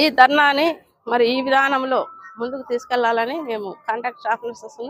ఈ ధర్నాని మరి ఈ విధానంలో ముందుకు తీసుకెళ్ళాలని మేము కాంట్రాక్ట్ ఆఫీసర్స్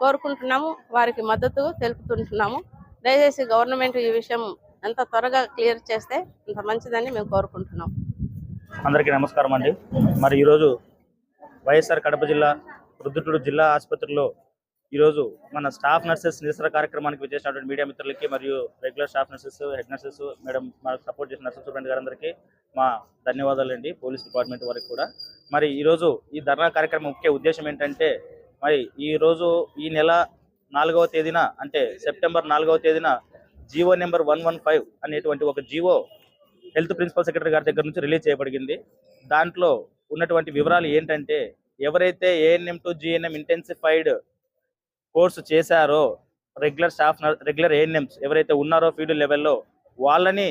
కోరుకుంటున్నాము వారికి మద్దతు తెలుపుతుంటున్నాము. దయచేసి గవర్నమెంట్ ఈ విషయం ఎంత త్వరగా క్లియర్ చేస్తే అంత మంచిదని మేము కోరుకుంటున్నాం. అందరికీ నమస్కారం అండి. మరి ఈరోజు వైఎస్ఆర్ కడప జిల్లా రుద్దుటూరు జిల్లా ఆసుపత్రిలో ఈరోజు మన స్టాఫ్ నర్సెస్ నిరసన కార్యక్రమానికి వచ్చేసినటువంటి మీడియా మిత్రులకి మరియు regular staff nurses head nurses madam మనకు సపోర్ట్ చేసిన నర్సెస్ సూపరింటెండెంట్ గారందరికీ మా ధన్యవాదాలండి పోలీస్ డిపార్ట్మెంట్ వారికి కూడా. మరి ఈరోజు ఈ ధర్నా కార్యక్రమం ముఖ్య ఉద్దేశం ఏంటంటే మరి ఈరోజు ఈ నెల నాలుగవ తేదీన అంటే సెప్టెంబర్ నాలుగవ తేదీన GO number one one five అనేటువంటి ఒక జీవో హెల్త్ ప్రిన్సిపల్ సెక్రటరీ గారి దగ్గర నుంచి రిలీజ్ చేయబడింది దాంట్లో ఉన్నటువంటి వివరాలు ఏంటంటే ఎవరైతే ANM to GNM intensified course చేశారో రెగ్యులర్ స్టాఫ్ రెగ్యులర్ ఏఎన్ఎంస్ ఎవరైతే ఉన్నారో ఫీల్డ్ లెవెల్లో వాళ్ళని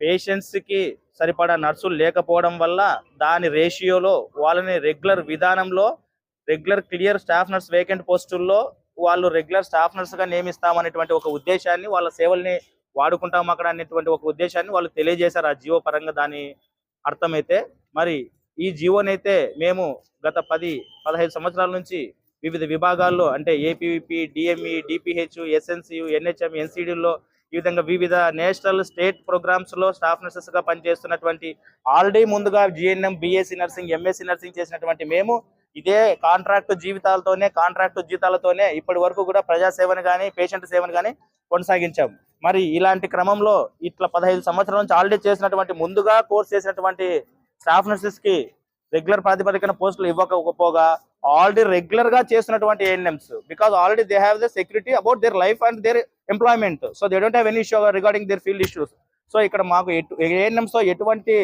పేషెంట్స్కి సరిపడా నర్సులు లేకపోవడం వల్ల దాని రేషియోలో వాళ్ళని రెగ్యులర్ విధానంలో regular clear staff nurse vacant పోస్టుల్లో వాళ్ళు రెగ్యులర్ స్టాఫ్ నర్స్గా నియమిస్తామనేటువంటి ఒక ఉద్దేశాన్ని వాళ్ళ సేవల్ని వాడుకుంటాం అక్కడ అనేటువంటి ఒక ఉద్దేశాన్ని వాళ్ళు తెలియజేశారు ఆ జీవో పరంగా దాని అర్థమైతే. మరి ఈ జీవోనైతే మేము గత పది పదహైదు సంవత్సరాల నుంచి వివిధ విభాగాల్లో అంటే APVP DME DPH SNCU NHM ఎన్సిడిలో ఈ విధంగా వివిధ నేషనల్ స్టేట్ ప్రోగ్రామ్స్లో స్టాఫ్ నర్సెస్గా పనిచేస్తున్నటువంటి ఆల్రెడీ ముందుగా GNM BSc nursing MSc nursing చేసినటువంటి మేము ఇదే కాంట్రాక్ట్ జీవితాలతోనే కాంట్రాక్ట్ జీతాలతోనే ఇప్పటి వరకు కూడా ప్రజా సేవను కానీ పేషెంట్ సేవను కానీ కొనసాగించాం. మరి ఇలాంటి క్రమంలో ఇట్లా పదహైదు సంవత్సరాల నుంచి ఆల్రెడీ చేసినటువంటి ముందుగా కోర్స్ చేసినటువంటి స్టాఫ్ నర్సెస్కి రెగ్యులర్ ప్రాతిపదికన పోస్టులు ఇవ్వకపోగా ఆల్రెడీ రెగ్యులర్గా చేస్తున్నటువంటి ANMs because already they have the security about their life and their employment so they don't have any issue regarding their field issues so ఇక్కడ మాకు ఎటు ఏఎన్ఎంస్తో ఎటువంటి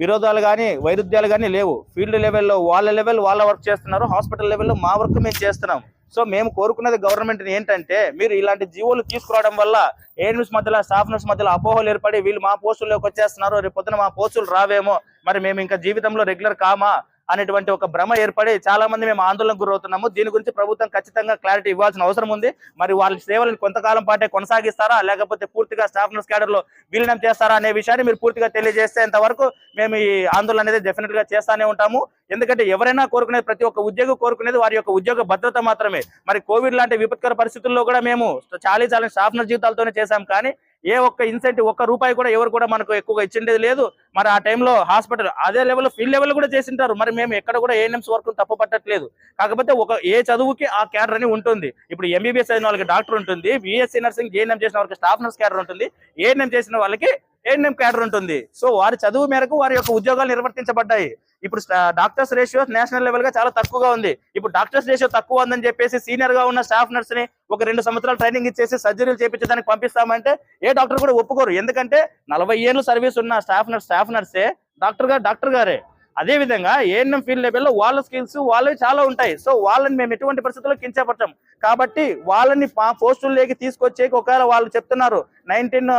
విరోధాలు కానీ వైరుధ్యాలు కానీ లేవు. ఫీల్డ్ లెవెల్లో వాళ్ళ లెవెల్ వాళ్ళ వర్క్ చేస్తున్నారు. హాస్పిటల్ లెవెల్లో మా వర్క్ మేము చేస్తున్నాం. సో మేము కోరుకున్నది గవర్నమెంట్ ఏంటంటే మీరు ఇలాంటి జీవోలు తీసుకురావడం వల్ల ఏఎన్ఎస్ మధ్యలో స్టాఫ్ నర్స్ మధ్యలో అపోహలు ఏర్పడి వీళ్ళు మా పోస్టుల్లోకి వచ్చేస్తున్నారు. రేపు పొద్దున మా పోస్టులు రావేమో. మరి మేము ఇంకా జీవితంలో రెగ్యులర్ కామా? అనేటువంటి ఒక భ్రమ ఏర్పడి చాలా మంది మేము ఆందోళనకు గురవుతున్నాము. దీని గురించి ప్రభుత్వం ఖచ్చితంగా క్లారిటీ ఇవ్వాల్సిన అవసరం ఉంది. మరి వాళ్ళ సేవలను కొంతకాలం పాటే కొనసాగిస్తారా? లేకపోతే పూర్తిగా స్టాఫ్ నర్స్ క్యాడర్లో విలీనం చేస్తారా అనే విషయాన్ని మీరు పూర్తిగా తెలియజేస్తే వరకు మేము ఈ ఆందోళన అనేది డెఫినెట్గా చేస్తానే ఉంటాము. ఎందుకంటే ఎవరైనా కోరుకునేది ప్రతి ఒక్క ఉద్యోగి కోరుకునేది వారి యొక్క ఉద్యోగ భద్రత మాత్రమే. మరి కోవిడ్ లాంటి విపత్కర పరిస్థితుల్లో కూడా మేము చాలీ చాలని స్టాఫ్ నర్స్ జీవితాలతోనే చేశాం కానీ ఏ ఒక్క ఇన్సెంటివ్ ఒక్క రూపాయి కూడా ఎవరు కూడా మనకు ఎక్కువగా ఇచ్చిండేది లేదు. మరి ఆ టైంలో హాస్పిటల్ అదే లెవెల్ ఫీల్డ్ లెవెల్ కూడా చేసింటారు. మరి మేము ఎక్కడ కూడా ఏఎన్ఎంస్ వర్క్ తప్పు పట్టట్లేదు కాకపోతే ఒక ఏ చదువుకి ఆ క్యాడర్ అని ఉంటుంది. ఇప్పుడు ఎంబీబీఎస్ అయిన వాళ్ళకి డాక్టర్ ఉంటుంది. బిఎస్సీ నర్సింగ్ ఏఎన్ఎం చేసిన వాళ్ళకి స్టాఫ్ నర్స్ క్యాడర్ ఉంటుంది. ఏఎన్ఎం చేసిన వాళ్ళకి ఏఎన్ఎం క్యాడర్ ఉంటుంది. సో వారి చదువు మేరకు వారి యొక్క ఉద్యోగాలు నిర్వర్తించబడ్డాయి. ఇప్పుడు డాక్టర్స్ రేషియో నేషనల్ లెవెల్గా చాలా తక్కువగా ఉంది. ఇప్పుడు డాక్టర్స్ రేషియో తక్కువ ఉందని చెప్పేసి సీనియర్గా ఉన్న స్టాఫ్ నర్స్ని ఒక రెండు సంవత్సరాలు ట్రైనింగ్ ఇచ్చేసి సర్జరీలు చేపించడానికి పంపిస్తామంటే ఏ డాక్టర్ కూడా ఒప్పుకోరు. ఎందుకంటే నలభై ఏళ్ళు సర్వీస్ ఉన్న స్టాఫ్ నర్స్ స్టాఫ్ నర్సే డాక్టర్ గారు డాక్టర్ గారే. అదే విధంగా ఏఎన్ఎం ఫీల్డ్ లెవెల్లో వాళ్ళ స్కిల్స్ వాళ్ళవి చాలా ఉంటాయి. సో వాళ్ళని మేము ఎటువంటి పరిస్థితుల్లో కించపడతాం కాబట్టి వాళ్ళని పోస్టుల్లోకి తీసుకొచ్చేకి ఒకవేళ వాళ్ళు చెప్తున్నారు నైన్టీన్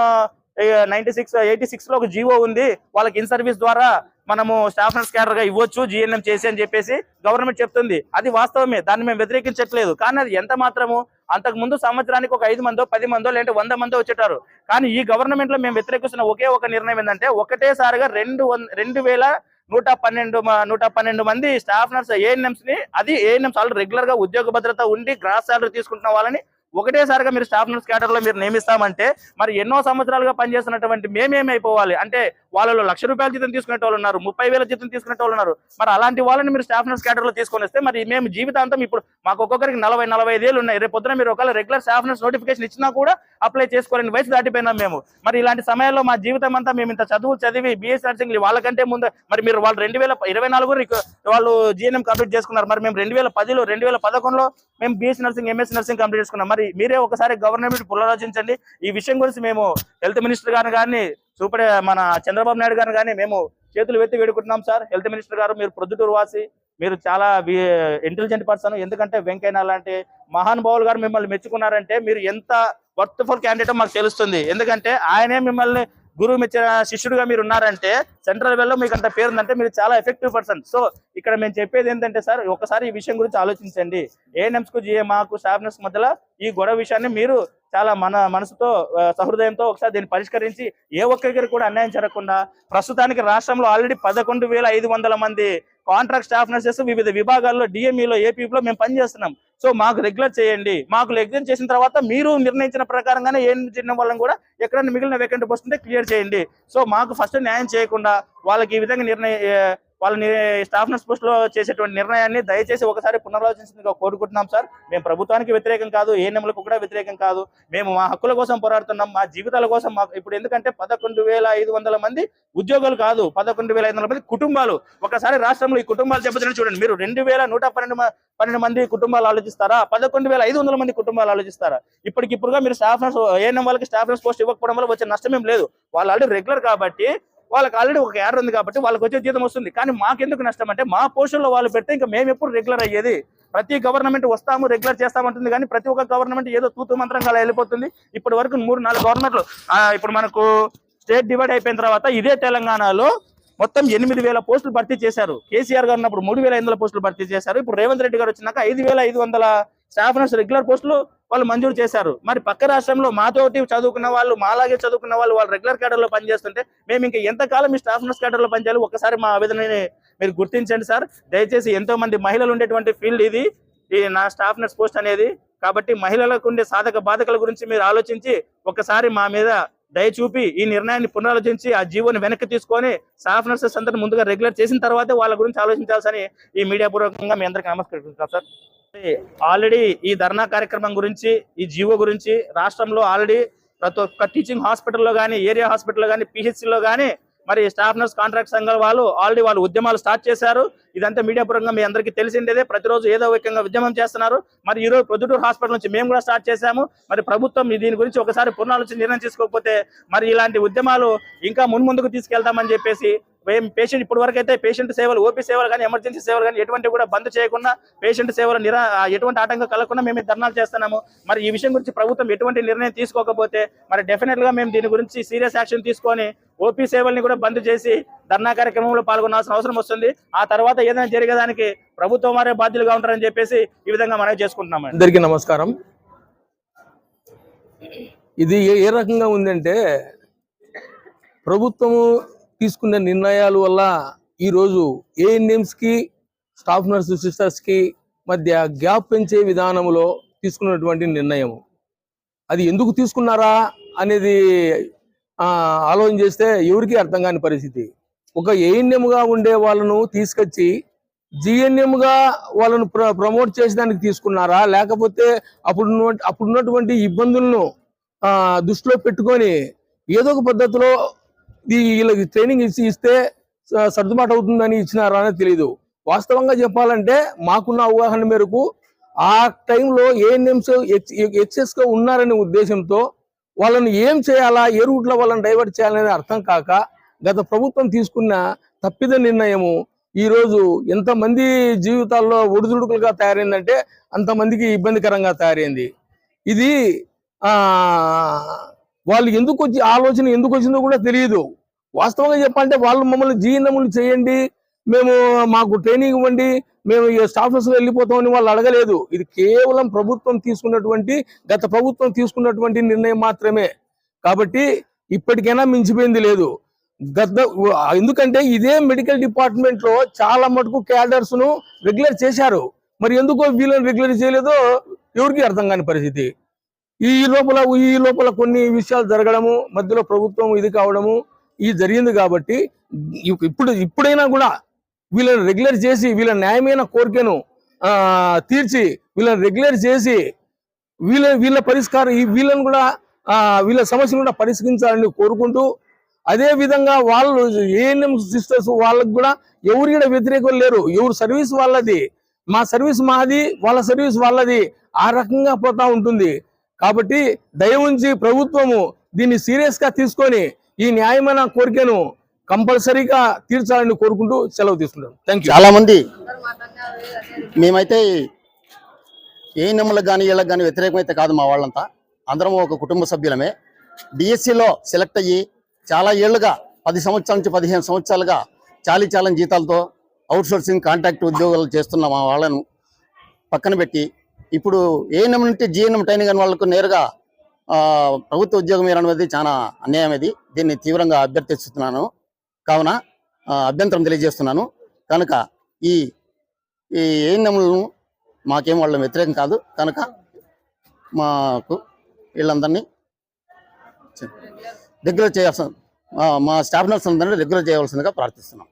నైన్టీ సిక్స్ ఎయిటీ సిక్స్లో ఒక జీవో ఉంది. వాళ్ళకి ఇన్ సర్వీస్ ద్వారా మనము స్టాఫ్ నర్స్ క్యాడర్గా ఇవ్వచ్చు జిఎన్ఎం చేసి అని చెప్పేసి గవర్నమెంట్ చెప్తుంది. అది వాస్తవమే. దాన్ని మేము వ్యతిరేకించట్లేదు. కానీ అది ఎంత మాత్రము? అంతకు ముందు సంవత్సరానికి ఒక ఐదు మందో పది మందో లేదంటే వంద మందో వచ్చేటారు. కానీ ఈ గవర్నమెంట్లో మేము వ్యతిరేకిస్తున్న ఒకే ఒక నిర్ణయం ఏంటంటే ఒకటేసారిగా రెండు రెండు వేల నూట పన్నెండు నూట పన్నెండు మంది స్టాఫ్ నర్స్ ఏఎన్ఎంస్ని అది ఏఎన్ఎంస్ ఆల్రెడీ రెగ్యులర్గా ఉద్యోగ భద్రత ఉండి గ్రాస్ సాలరీ తీసుకుంటున్న వాళ్ళని ఒకటేసారిగా మీరు స్టాఫ్ నర్స్ క్యాడర్లో మీరు నియమిస్తామంటే మరి ఎన్నో సంవత్సరాలుగా పనిచేస్తున్నటువంటి మేమేమైపోవాలి? అంటే వాళ్ళలో లక్ష రూపాయల జీతం తీసుకునే వాళ్ళు ఉన్నారు ముప్పై వేల జీతం తీసుకునే వాళ్ళు ఉన్నారు. మరి అలాంటి వాళ్ళని మీరు స్టాఫ్ నర్స్ క్యాడర్ తీసుకొని వస్తే మరి మేము జీవితాంతం ఇప్పుడు మాకు ఒక్కొక్కరికి నలభై నలభై ఐదేళ్ళు ఉన్నాయి. రేపు పొద్దున మీరు ఒకవేళ రెగ్యులర్ స్టాఫ్ నర్స్ నోటిఫికేషన్ ఇచ్చినా కూడా అప్లై చేసుకోలేని వయసు దాటిపోయినాం మేము. మరి ఇలాంటి సమయాల్లో మా జీవితం అంతా మేము ఇంత చదువులు చదివి బిఎస్ నర్సింగ్ వాళ్ళకంటే ముందు మరి మీరు వాళ్ళు రెండు వేల ఇరవై నాలుగు వాళ్ళు జీఎన్ఎం కంప్లీట్ చేసుకున్నారు. మరి మేము రెండు వేల పదిలో రెండు వేల పదకొండులో మేము BS nursing MS nursing complete చేసుకున్నాం. మరి మీరే ఒకసారి గవర్నమెంట్ పునరాలోచించండి. ఈ విషయం గురించి మేము హెల్త్ మినిస్టర్ గారు కానీ సూపర్ మన చంద్రబాబు నాయుడు గారు కానీ మేము చేతులు వెత్తి వేడుకుంటున్నాం సార్. హెల్త్ మినిస్టర్ గారు మీరు ప్రొద్దుటూరు వాసి మీరు చాలా ఇంటెలిజెంట్ పర్సన్ ఎందుకంటే వెంకయ్య లాంటి మహానుభావులు గారు మిమ్మల్ని మెచ్చుకున్నారంటే మీరు ఎంత వర్త్ఫుల్ క్యాండిడేట్ మాకు తెలుస్తుంది. ఎందుకంటే ఆయనే మిమ్మల్ని గురువు మెచ్చిన శిష్యుడుగా మీరు ఉన్నారంటే సెంట్రల్ వెల్లో మీకు అంత పేరు ఉందంటే మీరు చాలా ఎఫెక్టివ్ పర్సన్ సో ఇక్కడ మేము చెప్పేది ఏంటంటే సార్ ఒకసారి ఈ విషయం గురించి ఆలోచించండి. ఏఎన్ఎంస్కు మాకు స్టాఫ్నర్స్ మధ్యలో ఈ గొడవ విషయాన్ని మీరు చాలా మన మనసుతో సహృదయంతో ఒకసారి దీన్ని పరిష్కరించి ఏ ఒక్కరికి కూడా అన్యాయం జరగకుండా ప్రస్తుతానికి రాష్ట్రంలో ఆల్రెడీ పదకొండు వేల ఐదు వందల మంది కాంట్రాక్ట్ స్టాఫ్ నర్సెస్ వివిధ విభాగాల్లో డిఎంఈలో ఏపీలో మేము పనిచేస్తున్నాం. సో మాకు రెగ్యులర్ చేయండి. మాకు రెగ్యులర్ చేసిన తర్వాత మీరు నిర్ణయించిన ప్రకారంగానే ఏం చేయడం వల్ల కూడా ఎక్కడైనా మిగిలిన వేకెంట్ పోస్ట్ క్లియర్ చేయండి. సో మాకు ఫస్ట్ న్యాయం చేయకుండా వాళ్ళకి ఈ విధంగా నిర్ణయ వాళ్ళని స్టాఫ్ నర్స్ పోస్ట్లో చేసేటువంటి నిర్ణయాన్ని దయచేసి ఒకసారి పునరాలోచించిందిగా కోరుకుంటున్నాం సార్. మేము ప్రభుత్వానికి వ్యతిరేకం కాదు ఏ నెమలకు కూడా వ్యతిరేకం కాదు. మేము మా హక్కుల కోసం పోరాడుతున్నాం మా జీవితాల కోసం మాకు ఇప్పుడు ఎందుకంటే పదకొండు వేల ఐదు వందల మంది ఉద్యోగులు కాదు పదకొండు వేల ఐదు వందల మంది కుటుంబాలు. ఒకసారి రాష్ట్రంలో ఈ కుటుంబాలు దెబ్బతిని చూడండి. మీరు రెండు వేల నూట పన్నెండు పన్నెండు మంది కుటుంబాలు ఆలోచిస్తారా? పదకొండు వేల ఐదు వందల మంది కుటుంబాలు ఆలోచిస్తారా? ఇప్పటికిప్పుడుగా మీరు స్టాఫ్ నర్స్ ఏఎన్ఎం వాళ్ళకి స్టాఫ్ నర్స్ పోస్ట్ ఇవ్వకపోవడం వల్ల వచ్చే నష్టం ఏం లేదు. వాళ్ళు ఆల్రెడీ రెగ్యులర్ కాబట్టి వాళ్ళకి ఆల్రెడీ ఒక యాడ్ ఉంది కాబట్టి వాళ్ళకి వచ్చే జీతం వస్తుంది. కానీ మాకెందుకు నష్టం అంటే మా పోషన్లో వాళ్ళు పెడితే ఇంకా మేము ఎప్పుడు రెగ్యులర్ అయ్యేది. ప్రతి గవర్నమెంట్ వస్తాము రెగ్యులర్ చేస్తామంటుంది కానీ ప్రతి ఒక్క గవర్నమెంట్ ఏదో తూతు మంత్రంగా వెళ్ళిపోతుంది. ఇప్పటి వరకు మూడు నాలుగు గవర్నమెంట్లు ఇప్పుడు మనకు స్టేట్ డివైడ్ అయిపోయిన తర్వాత ఇదే తెలంగాణలో మొత్తం ఎనిమిది వేల పోస్టులు భర్తీ చేశారు. కేసీఆర్ గారు ఉన్నప్పుడు మూడు వేల ఐదు వందల పోస్టులు భర్తీ చేశారు. ఇప్పుడు రేవంత్ రెడ్డి గారు వచ్చినాక ఐదు వేల ఐదు వందల స్టాఫ్ నర్స్ రెగ్యులర్ పోస్టులు వాళ్ళు మంజూరు చేశారు. మరి పక్క రాష్ట్రంలో మాతోటి చదువుకున్న వాళ్ళు మాలాగే చదువుకున్న వాళ్ళు వాళ్ళు రెగ్యులర్ క్యాడర్లో పనిచేస్తుంటే మేము ఇంకా ఎంతకాలం ఈ స్టాఫ్ నర్స్ క్యాడర్లో పనిచేయాలి? ఒకసారి మా ఆవేదనని మీరు గుర్తించండి సార్. దయచేసి ఎంతో మంది మహిళలు ఉండేటువంటి ఫీల్డ్ ఇది. ఈ నా స్టాఫ్ నర్స్ పోస్ట్ అనేది. కాబట్టి మహిళలకు ఉండే సాధక బాధకల గురించి మీరు ఆలోచించి ఒకసారి మా మీద దయ చూపి ఈ నిర్ణయాన్ని పునరాలోచించి ఆ జీవోని వెనక్కి తీసుకొని స్టాఫ్ నర్సెస్ అందరిని ముందుగా రెగ్యులర్ చేసిన తర్వాతే వాళ్ళ గురించి ఆలోచించాల్సని ఈ మీడియా పూర్వకంగా మీ అందరికీ నమస్కరిస్తున్నాం సార్. ఆల్రెడీ ఈ ధర్నా కార్యక్రమం గురించి ఈ జీవో గురించి రాష్ట్రంలో ఆల్రెడీ ప్రతి ఒక్క టీచింగ్ హాస్పిటల్లో కానీ ఏరియా హాస్పిటల్లో కానీ పిహెచ్సిలో కానీ మరి స్టాఫ్ నర్స్ కాంట్రాక్ట్ సంఘాల వాళ్ళు ఆల్రెడీ వాళ్ళు ఉద్యమాలు స్టార్ట్ చేశారు. ఇదంతా మీడియా పరంగా మీ అందరికీ తెలిసిందేదే. ప్రతిరోజు ఏదో ఒక ఉద్యమం చేస్తున్నారు. మరి ఈ రోజు ప్రొద్దుటూరు హాస్పిటల్ నుంచి మేము కూడా స్టార్ట్ చేశాము. మరి ప్రభుత్వం దీని గురించి ఒకసారి పునరాలోచన నిర్ణయం తీసుకోకపోతే మరి ఇలాంటి ఉద్యమాలు ఇంకా మున్ముందుకు తీసుకెళ్తామని చెప్పేసి పేషెంట్ ఇప్పటి వరకు అయితే పేషెంట్ సేవలు ఓపీ సేవలు కానీ ఎమర్జెన్సీ సేవలు కానీ ఎటువంటి కూడా బంద్ చేయకుండా పేషెంట్ సేవలు నిరా ఎటువంటి ఆటంకం కలగకుండా మేము ధర్నాలు చేస్తున్నాము. మరి ఈ విషయం గురించి ప్రభుత్వం ఎటువంటి నిర్ణయం తీసుకోకపోతే మరి డెఫినెట్గా మేము దీని గురించి సీరియస్ యాక్షన్ తీసుకొని ఓపీ సేవల్ని కూడా బంద్ చేసి ధర్నా కార్యక్రమంలో పాల్గొనాల్సిన అవసరం వస్తుంది. ఆ తర్వాత ఏదైనా జరిగేదానికి ప్రభుత్వం వారే బాధ్యులుగా ఉంటారని చెప్పేసి ఈ విధంగా మనవి చేసుకుంటున్నాము అందరికీ నమస్కారం. ఇది ఏ రకంగా ఉందంటే ప్రభుత్వము తీసుకున్న నిర్ణయాల వల్ల ఈరోజు ఏఎన్ఎంస్కి స్టాఫ్ నర్సు సిస్టర్స్కి మధ్య గ్యాప్ పెంచే విధానంలో తీసుకున్నటువంటి నిర్ణయం అది ఎందుకు తీసుకున్నారా అనేది ఆలోచన చేస్తే ఎవరికి అర్థం కాని పరిస్థితి. ఒక ఏఎన్ఎంగా ఉండే వాళ్ళను తీసుకొచ్చి జిఎన్ఎంగా వాళ్ళను ప్ర ప్రమోట్ చేసేదానికి తీసుకున్నారా? లేకపోతే అప్పుడు అప్పుడున్నటువంటి ఇబ్బందులను దృష్టిలో పెట్టుకొని ఏదో ఒక పద్ధతిలో వీళ్ళకి ట్రైనింగ్ ఇచ్చి ఇస్తే సర్దుబాటు అవుతుందని ఇచ్చినారా అనేది తెలియదు వాస్తవంగా చెప్పాలంటే మాకున్న అవగాహన మేరకు ఆ టైంలో ఏఎన్ఎంస్ ఎక్సెస్గా ఉన్నారనే ఉద్దేశంతో వాళ్ళని ఏం చేయాలా ఏ రూట్లో వాళ్ళని డైవర్ట్ చేయాలనేది అర్థం కాక గత ప్రభుత్వం తీసుకున్న తప్పిద నిర్ణయము ఈ రోజు ఎంతమంది జీవితాల్లో ఒడిదుడుకులుగా తయారైందంటే అంతమందికి ఇబ్బందికరంగా తయారైంది. ఇది ఆ వాళ్ళు ఎందుకు వచ్చి ఆలోచన ఎందుకు వచ్చిందో కూడా తెలియదు. వాస్తవంగా చెప్పాలంటే వాళ్ళు మమ్మల్ని జీఎన్ఎంలు చేయండి మేము మాకు ట్రైనింగ్ ఇవ్వండి మేము ఈ స్టాఫ్ వెళ్ళిపోతామని వాళ్ళు అడగలేదు. ఇది కేవలం ప్రభుత్వం తీసుకున్నటువంటి గత ప్రభుత్వం తీసుకున్నటువంటి నిర్ణయం మాత్రమే. కాబట్టి ఇప్పటికైనా మించిపోయింది లేదు. గత ఎందుకంటే ఇదే మెడికల్ డిపార్ట్మెంట్లో చాలా మటుకు క్యాడర్స్ను రెగ్యులర్ చేశారు. మరి ఎందుకో వీళ్ళని రెగ్యులర్ చేయలేదో ఎవరికి అర్థం కాని పరిస్థితి. ఈ లోపల ఈ లోపల కొన్ని విషయాలు జరగడము మధ్యలో ప్రభుత్వం ఇది కావడము ఇది జరిగింది కాబట్టి ఇప్పుడు ఇప్పుడైనా కూడా వీళ్ళని రెగ్యులర్ చేసి వీళ్ళ న్యాయమైన కోరికను తీర్చి వీళ్ళని రెగ్యులర్ చేసి వీళ్ళ వీళ్ళ పరిష్కారం ఈ వీళ్ళని కూడా వీళ్ళ సమస్యను కూడా పరిష్కరించాలని కోరుకుంటూ అదే విధంగా వాళ్ళు ఏఎన్ఎం సిస్టర్స్ వాళ్ళకు కూడా ఎవరు కూడా వ్యతిరేకం లేరు. ఎవరు సర్వీస్ వాళ్ళది. మా సర్వీస్ మాది వాళ్ళ సర్వీస్ వాళ్ళది. ఆ రకంగా పోతా ఉంటుంది. కాబట్టి దయ ఉంచి ప్రభుత్వము దీన్ని సీరియస్గా తీసుకొని ఈ న్యాయమైన కోరికను కంపల్సరీగా తీర్చాలని కోరుకుంటూ సెలవు తీసుకుంటాం థ్యాంక్ యూ చాలా మంది మేమైతే ఏ నెమ్మలకు కానీ వీళ్ళకి కానీ వ్యతిరేకమైతే కాదు మా వాళ్ళంతా. అందరం ఒక కుటుంబ సభ్యులమే. డిఎస్సిలో సెలెక్ట్ అయ్యి చాలా ఏళ్ళుగా పది సంవత్సరాల నుంచి పదిహేను సంవత్సరాలుగా చాలీ చాలని జీతాలతో అవుట్సోర్సింగ్ కాంట్రాక్ట్ ఉద్యోగాలు చేస్తున్న మా వాళ్ళను పక్కన పెట్టి ఇప్పుడు ఏఎన్ఎం నుండి జిఎన్ఎం ట్రైనింగ్ అని వాళ్ళకు నేరుగా ప్రభుత్వ ఉద్యోగం అనేది చాలా అన్యాయం ఇది. దీన్ని తీవ్రంగా అభ్యర్థిస్తున్నాను. కావున అభ్యంతరం తెలియజేస్తున్నాను. కనుక ఈ ఈ ఏఎన్ఎంలను మాకేం వాళ్ళ వ్యతిరేకం కాదు. కనుక మాకు వీళ్ళందరినీ రెగ్యులర్ చేయాల్సిన మా- మా స్టాఫ్ నర్స్ అందరినీ రెగ్యులర్ చేయవలసిందిగా ప్రార్థిస్తున్నాం.